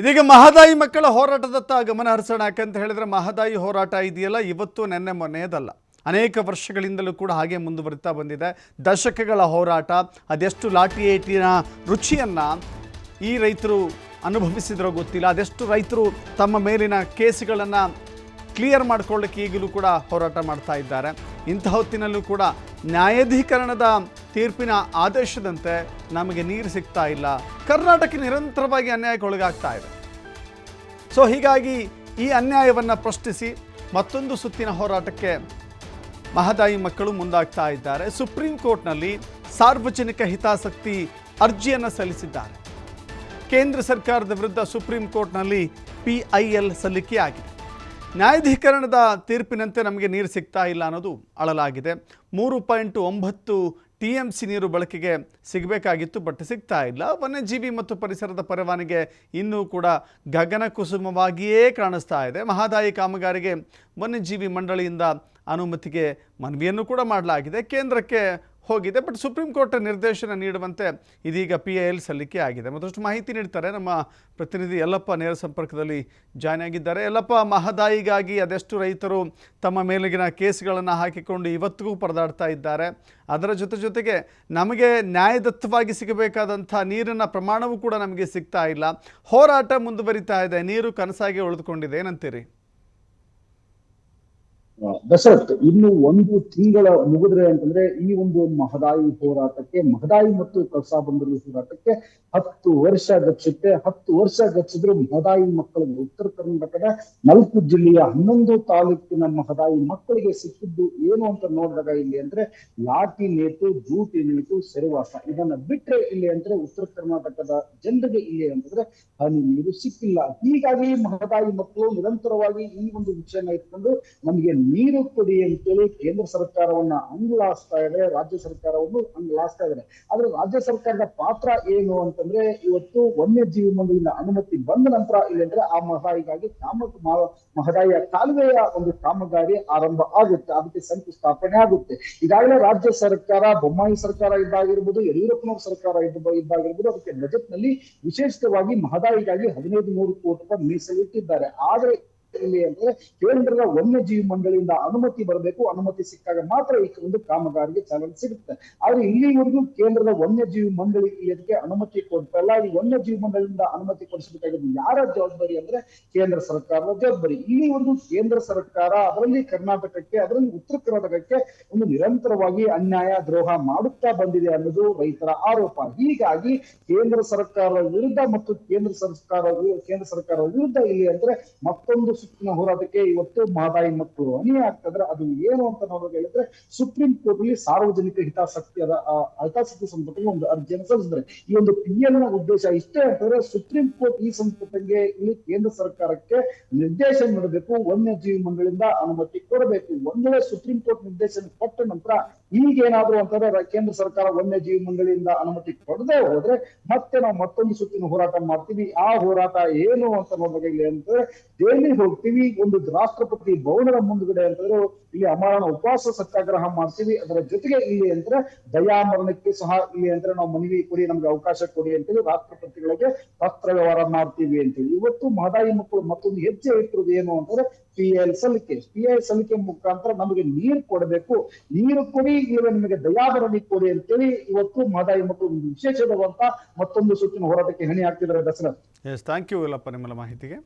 ಇದೀಗ ಮಹದಾಯಿ ಮಕ್ಕಳ ಹೋರಾಟದತ್ತ ಗಮನ ಹರಿಸೋಣ. ಯಾಕಂತ ಹೇಳಿದ್ರೆ ಮಹದಾಯಿ ಹೋರಾಟ ಇದೆಯಲ್ಲ, ಇವತ್ತು ನೆನ್ನೆ ಮೊನ್ನೆಯದಲ್ಲ. ಅನೇಕ ವರ್ಷಗಳಿಂದಲೂ ಕೂಡ ಹಾಗೆ ಮುಂದುವರಿತಾ ಬಂದಿದೆ. ದಶಕಗಳ ಹೋರಾಟ, ಅದೆಷ್ಟು ಲಾಟಿ ಏಟಿನ ರುಚಿಯನ್ನು ಈ ರೈತರು ಅನುಭವಿಸಿದ್ರೋ ಗೊತ್ತಿಲ್ಲ. ಅದೆಷ್ಟು ರೈತರು ತಮ್ಮ ಮೇಲಿನ ಕೇಸುಗಳನ್ನು ಕ್ಲಿಯರ್ ಮಾಡ್ಕೊಳ್ಳೋಕೆ ಈಗಲೂ ಕೂಡ ಹೋರಾಟ ಮಾಡ್ತಾ ಇದ್ದಾರೆ. ಇಂಥ ಹೊತ್ತಿನಲ್ಲೂ ಕೂಡ ನ್ಯಾಯಾಧೀಕರಣದ ತೀರ್ಪಿನ ಆದೇಶದಂತೆ ನಮಗೆ ನೀರು ಸಿಗ್ತಾ ಇಲ್ಲ. ಕರ್ನಾಟಕ ನಿರಂತರವಾಗಿ ಅನ್ಯಾಯಕ್ಕೆ ಒಳಗಾಗ್ತಾ ಇದೆ. ಸೊ ಹೀಗಾಗಿ ಈ ಅನ್ಯಾಯವನ್ನು ಪ್ರಶ್ನಿಸಿ ಮತ್ತೊಂದು ಸುತ್ತಿನ ಹೋರಾಟಕ್ಕೆ ಮಹದಾಯಿ ಮಕ್ಕಳು ಮುಂದಾಗ್ತಾ ಇದ್ದಾರೆ. ಸುಪ್ರೀಂ ಕೋರ್ಟ್ನಲ್ಲಿ ಸಾರ್ವಜನಿಕ ಹಿತಾಸಕ್ತಿ ಅರ್ಜಿಯನ್ನು ಸಲ್ಲಿಸಿದ್ದಾರೆ. ಕೇಂದ್ರ ಸರ್ಕಾರದ ವಿರುದ್ಧ ಸುಪ್ರೀಂ ಕೋರ್ಟ್ನಲ್ಲಿ ಪಿ ಐ ಎಲ್ ಸಲ್ಲಿಕೆಯಾಗಿದೆ ನ್ಯಾಯಾಧೀಕರಣದ ತೀರ್ಪಿನಂತೆ ನಮಗೆ ನೀರು ಸಿಗ್ತಾ ಇಲ್ಲ ಅನ್ನೋದು ಅಳಲಾಗಿದೆ. ಮೂರು ಪಾಯಿಂಟ್ ಒಂಬತ್ತು ಟಿ ಎಂ ಸಿ ನೀರು ಬಳಕೆಗೆ ಸಿಗಬೇಕಾಗಿತ್ತು ಬಟ್ ಸಿಗ್ತಾ ಇಲ್ಲ. ವನ್ಯಜೀವಿ ಮತ್ತು ಪರಿಸರದ ಪರವಾನಿಗೆ ಇನ್ನೂ ಕೂಡ ಗಗನ ಕುಸುಮವಾಗಿಯೇ ಕಾಣಿಸ್ತಾ ಇದೆ. ಮಹದಾಯಿ ಕಾಮಗಾರಿಗೆ ವನ್ಯಜೀವಿ ಮಂಡಳಿಯಿಂದ ಅನುಮತಿಗೆ ಮನವಿಯನ್ನು ಕೂಡ ಮಾಡಲಾಗಿದೆ. ಕೇಂದ್ರಕ್ಕೆ ಹೋಗಿದೆ ಬಟ್ ಸುಪ್ರೀಂ ಕೋರ್ಟ್ ನಿರ್ದೇಶನ ನೀಡುವಂತೆ ಇದೀಗ ಪಿ ಐ ಎಲ್ ಸಲ್ಲಿಕೆ ಆಗಿದೆ. ಮತ್ತಷ್ಟು ಮಾಹಿತಿ ನೀಡ್ತಾರೆ, ನಮ್ಮ ಪ್ರತಿನಿಧಿ ಯಲ್ಲಪ್ಪ ನೇರ ಸಂಪರ್ಕದಲ್ಲಿ ಜಾಯ್ನ್ ಆಗಿದ್ದಾರೆ. ಯಲ್ಲಪ್ಪ, ಮಹದಾಯಿಗಾಗಿ ಅದೆಷ್ಟು ರೈತರು ತಮ್ಮ ಮೇಲಿನ ಕೇಸ್ಗಳನ್ನು ಹಾಕಿಕೊಂಡು ಇವತ್ತಿಗೂ ಪರದಾಡ್ತಾ ಇದ್ದಾರೆ. ಅದರ ಜೊತೆ ಜೊತೆಗೆ ನಮಗೆ ನ್ಯಾಯದತ್ತವಾಗಿ ಸಿಗಬೇಕಾದಂಥ ನೀರಿನ ಪ್ರಮಾಣವೂ ಕೂಡ ನಮಗೆ ಸಿಗ್ತಾ ಇಲ್ಲ. ಹೋರಾಟ ಮುಂದುವರಿತಾ ಇದೆ, ನೀರು ಕನಸಾಗಿ ಉಳಿದುಕೊಂಡಿದೆ. ಏನಂತೀರಿ? ದಶರಥ್ ಇನ್ನು ಒಂದು ತಿಂಗಳ ಮುಗಿದ್ರೆ ಅಂತಂದ್ರೆ ಈ ಒಂದು ಮಹದಾಯಿ ಹೋರಾಟಕ್ಕೆ, ಮಹದಾಯಿ ಮತ್ತು ಕಳಸಾ ಬಂದರು ಹೋರಾಟಕ್ಕೆ ಹತ್ತು ವರ್ಷ ಗಚ್ಚುತ್ತೆ. ಹತ್ತು ವರ್ಷ ಗಚ್ಚಿದ್ರು ಮಹದಾಯಿ ಮಕ್ಕಳಿಗೆ ಉತ್ತರ ಕರ್ನಾಟಕದ ನಾಲ್ಕು ಜಿಲ್ಲೆಯ ಹನ್ನೊಂದು ತಾಲೂಕಿನ ಮಹದಾಯಿ ಮಕ್ಕಳಿಗೆ ಸಿಕ್ಕಿದ್ದು ಏನು ಅಂತ ನೋಡಿದಾಗ ಇಲ್ಲಿ ಅಂದ್ರೆ ಲಾಟಿ ನೇತು, ಜೂಟಿ ನೇತು, ಸೆರೆವಾಸ ಇದನ್ನ ಬಿಟ್ರೆ ಇಲ್ಲಿ ಅಂದ್ರೆ ಉತ್ತರ ಕರ್ನಾಟಕದ ಜನರಿಗೆ ಇಲ್ಲಿ ಅಂತಂದ್ರೆ ಹನಿ ನೀರು ಸಿಕ್ಕಿಲ್ಲ. ಹೀಗಾಗಿ ಮಹದಾಯಿ ಮಕ್ಕಳು ನಿರಂತರವಾಗಿ ಈ ಒಂದು ವಿಷಯನ ಇಟ್ಕೊಂಡು ನಮಗೆ ನೀರು ಕೊಡಿ ಅಂತೇಳಿ ಕೇಂದ್ರ ಸರ್ಕಾರವನ್ನ ಅಂಗ್ಲಾಸ್ತಾ ಇದೆ ರಾಜ್ಯ ಸರ್ಕಾರವನ್ನು ಅಂಗ್ಲಾಸ್ತಾ ಇದ್ದಾರೆ. ಆದ್ರೆ ರಾಜ್ಯ ಸರ್ಕಾರದ ಪಾತ್ರ ಏನು ಅಂತಂದ್ರೆ ಇವತ್ತು ವನ್ಯಜೀವಿ ಮಂಡಳಿಯಿಂದ ಅನುಮತಿ ಬಂದ ನಂತರ ಇಲ್ಲಂದ್ರೆ ಆ ಮಹದಾಯಿಗಾಗಿ ಕಾಮ ಮಹದಾಯಿಯ ಕಾಲುವೆಯ ಒಂದು ಕಾಮಗಾರಿ ಆರಂಭ ಆಗುತ್ತೆ. ಅದಕ್ಕೆ ಶಂಕುಸ್ಥಾಪನೆ ಆಗುತ್ತೆ. ಈಗಾಗಲೇ ರಾಜ್ಯ ಸರ್ಕಾರ, ಬೊಮ್ಮಾಯಿ ಸರ್ಕಾರ ಇದ್ದಾಗಿರ್ಬೋದು, ಯಡಿಯೂರಪ್ಪನವ್ರ ಸರ್ಕಾರ ಇದ್ದ, ಇದ್ದಾಗಿರ್ಬೋದು, ಅದಕ್ಕೆ ಬಜೆಟ್ ವಿಶೇಷವಾಗಿ ಮಹದಾಯಿಗಾಗಿ ಹದಿನೈದು ನೂರು ಕೋಟಿ ರೂಪಾಯಿ ಮೀಸಲಿಟ್ಟಿದ್ದಾರೆ. ಆದ್ರೆ ಅಂದ್ರೆ ಕೇಂದ್ರದ ವನ್ಯಜೀವಿ ಮಂಡಳಿಯಿಂದ ಅನುಮತಿ ಬರಬೇಕು, ಅನುಮತಿ ಸಿಕ್ಕಾಗ ಮಾತ್ರ ಈ ಒಂದು ಕಾಮಗಾರಿಗೆ ಚಾಲನೆ ಸಿಗುತ್ತೆ. ಆದ್ರೆ ಇಲ್ಲಿವರೆಗೂ ಕೇಂದ್ರದ ವನ್ಯಜೀವಿ ಮಂಡಳಿ ಇದಕ್ಕೆ ಅನುಮತಿ ಕೊಡ್ತಲ್ಲ ಈ ವನ್ಯಜೀವಿ ಮಂಡಳಿಯಿಂದ ಅನುಮತಿ ಕೊಡಿಸಬೇಕಾಗಿದ್ದು ಯಾರ ಜವಾಬ್ದಾರಿ ಅಂದ್ರೆ ಕೇಂದ್ರ ಸರ್ಕಾರದ ಜವಾಬ್ದಾರಿ. ಇಲ್ಲಿ ಒಂದು ಕೇಂದ್ರ ಸರ್ಕಾರ ಅದರಲ್ಲಿ ಕರ್ನಾಟಕಕ್ಕೆ, ಅದರಲ್ಲಿ ಉತ್ತರ ಕರ್ನಾಟಕಕ್ಕೆ ಒಂದು ನಿರಂತರವಾಗಿ ಅನ್ಯಾಯ, ದ್ರೋಹ ಮಾಡುತ್ತಾ ಬಂದಿದೆ ಅನ್ನೋದು ರೈತರ ಆರೋಪ. ಹೀಗಾಗಿ ಕೇಂದ್ರ ಸರ್ಕಾರದ ವಿರುದ್ಧ ಮತ್ತು ಕೇಂದ್ರ ಸರ್ಕಾರ ಕೇಂದ್ರ ಸರ್ಕಾರದ ವಿರುದ್ಧ ಇಲ್ಲಿ ಅಂದ್ರೆ ಮತ್ತೊಂದು ಸುತ್ತಿನ ಹೋರಾಟಕ್ಕೆ ಇವತ್ತು ಮಾದಾಯಿ ಮಕ್ಕಳು ಅನಿ ಆಗ್ತದ್ರೆ ಅದು ಏನು ಅಂತ ನಾವು ಹೇಳಿದ್ರೆ ಸುಪ್ರೀಂ ಕೋರ್ಟ್ ಸಾರ್ವಜನಿಕ ಹಿತಾಸಕ್ತಿಯಾದ ಆ, ಹಿತಾಸಕ್ತಿ ಸಂಪತ್ತಿಗೆ ಒಂದು ಅರ್ಜಿಯನ್ನು ಸಲ್ಲಿಸಿದ್ರೆ ಈ ಒಂದು ಪಿ ಎಲ್ನ ಉದ್ದೇಶ ಇಷ್ಟೇ ಅಂತಂದ್ರೆ ಸುಪ್ರೀಂ ಕೋರ್ಟ್ ಈ ಸಂಪತ್ತಿಗೆ ಇಲ್ಲಿ ಕೇಂದ್ರ ಸರ್ಕಾರಕ್ಕೆ ನಿರ್ದೇಶನ ನೀಡಬೇಕು. ವನ್ಯಜೀವಿ ಮಂಡಳಿಯಿಂದ ಅನುಮತಿ ಕೊಡಬೇಕು. ಒಂದ್ ಸುಪ್ರೀಂ ಕೋರ್ಟ್ ನಿರ್ದೇಶನ ಕೊಟ್ಟ ನಂತರ ಈಗೇನಾದ್ರು ಅಂತಂದ್ರೆ ಕೇಂದ್ರ ಸರ್ಕಾರ ವನ್ಯಜೀವಿ ಮಂಡಳಿಯಿಂದ ಅನುಮತಿ ಕೊಡದೆ ಹೋದ್ರೆ ಮತ್ತೆ ನಾವು ಮತ್ತೊಂದು ಸುತ್ತಿನ ಹೋರಾಟ ಮಾಡ್ತೀವಿ. ಆ ಹೋರಾಟ ಏನು ಅಂತ ನೋಡ್ಬೇಕಾಗಿಲ್ಲ ಅಂತಂದ್ರೆ ದೆಹಲಿ ಹೋಗ್ತೀವಿ. ಒಂದು ರಾಷ್ಟ್ರಪತಿ ಭವನದ ಮುಂದ್ಗಡೆ ಅಂತಂದ್ರೆ ಇಲ್ಲಿ ಅಮರಣ ಉಪವಾಸ ಸತ್ಯಾಗ್ರಹ ಮಾಡ್ತೀವಿ. ಅದರ ಜೊತೆಗೆ ಇಲ್ಲಿ ಅಂದ್ರೆ ದಯಾಮರಣಕ್ಕೆ ಸಹ ಇಲ್ಲಿ ಅಂದ್ರೆ ನಾವು ಮನವಿ ಕೊಡಿ, ನಮ್ಗೆ ಅವಕಾಶ ಕೊಡಿ ಅಂತೇಳಿ ರಾಷ್ಟ್ರಪತಿಗಳಿಗೆ ಪತ್ರ ವ್ಯವಹಾರ ಮಾಡ್ತೀವಿ ಅಂತೇಳಿ. ಇವತ್ತು ಮಹದಾಯಿ ಮಕ್ಕಳು ಮತ್ತೊಂದು ಹೆಜ್ಜೆ ಇಟ್ಟಿರೋದು ಏನು ಅಂತಂದ್ರೆ ಪಿ ಎಲ್ ಸಲಿಕೆ ಪಿ ಎಲ್ ಸಲಿಕೆ ಮುಖಾಂತರ ನಮಗೆ ನೀರು ಕೊಡಬೇಕು. ನೀರು ಕೊಡಿ ಈಗ ನಿಮಗೆ ದಯಾಭರಣಿ ಕೊಡಿ ಅಂತೇಳಿ ಇವತ್ತು ಮಾದಾಯಿ ಮಕ್ಕಳು ವಿಶೇಷವಾದಂತ ಮತ್ತೊಂದು ಸುತ್ತಿನ ಹೋರಾಟಕ್ಕೆ ಹಣಿ ಹಾಕ್ತಿದ್ದಾರೆ ದಸರಾ ಎಸ್ ಥ್ಯಾಂಕ್ ಯು ಇಲ್ಲಪ್ಪ ನಿಮ್ಮೆಲ್ಲ ಮಾಹಿತಿಗೆ.